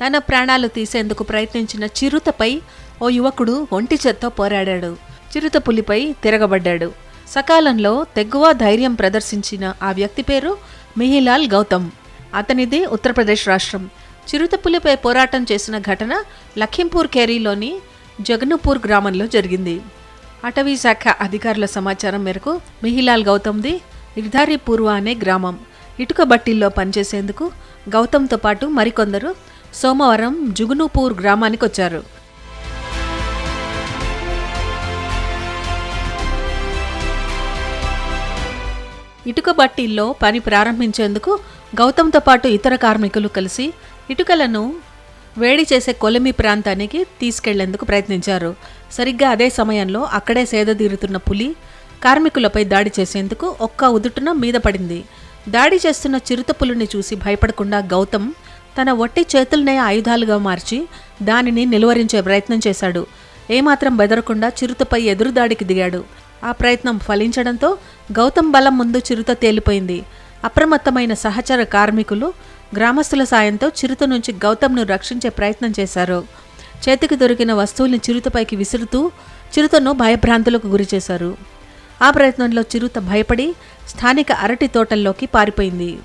తన ప్రాణాలు తీసేందుకు ప్రయత్నించిన చిరుతపై ఓ యువకుడు ఒంటి చేత్తో పోరాడాడు. చిరుత పులిపై తిరగబడ్డాడు. సకాలంలో తెగువ ధైర్యం ప్రదర్శించిన ఆ వ్యక్తి పేరు మిహిలాల్ గౌతమ్. అతనిది ఉత్తరప్రదేశ్ రాష్ట్రం. చిరుతపులిపై పోరాటం చేసిన ఘటన లఖింపూర్ కేరీలోని జగనుపూర్ గ్రామంలో జరిగింది. అటవీ శాఖ అధికారుల సమాచారం మేరకు మిహిలాల్ గౌతమ్ది నిర్ధారీపూర్వ అనే గ్రామం. ఇటుక బట్టీల్లో పనిచేసేందుకు గౌతమ్తో పాటు మరికొందరు సోమవారం జుగునూపూర్ గ్రామానికి వచ్చారు. ఇటుక బట్టీల్లో పని ప్రారంభించేందుకు గౌతమ్తో పాటు ఇతర కార్మికులు కలిసి ఇటుకలను వేడి చేసే కొలిమి ప్రాంతానికి తీసుకెళ్ళేందుకు ప్రయత్నించారు. సరిగ్గా అదే సమయంలో అక్కడే సేదతీరుతున్న పులి కార్మికులపై దాడి చేసేందుకు ఒక్క ఉదుటున మీద పడింది. దాడి చేస్తున్న చిరుత పులిని చూసి భయపడకుండా గౌతమ్ తన ఒట్టి చేతులనే ఆయుధాలుగా మార్చి దానిని నిలువరించే ప్రయత్నం చేశాడు. ఏమాత్రం బెదరకుండా చిరుతపై ఎదురుదాడికి దిగాడు. ఆ ప్రయత్నం ఫలించడంతో గౌతమ్ బలం ముందు చిరుత తేలిపోయింది. అప్రమత్తమైన సహచర కార్మికులు గ్రామస్తుల సాయంతో చిరుత నుంచి గౌతమ్ను రక్షించే ప్రయత్నం చేశారు. చేతికి దొరికిన వస్తువుల్ని చిరుతపైకి విసురుతూ చిరుతను భయభ్రాంతులకు గురిచేశారు ఆ ప్రయత్నంలో చిరుత భయపడి స్థానిక అరటి తోటల్లోకి పారిపోయింది.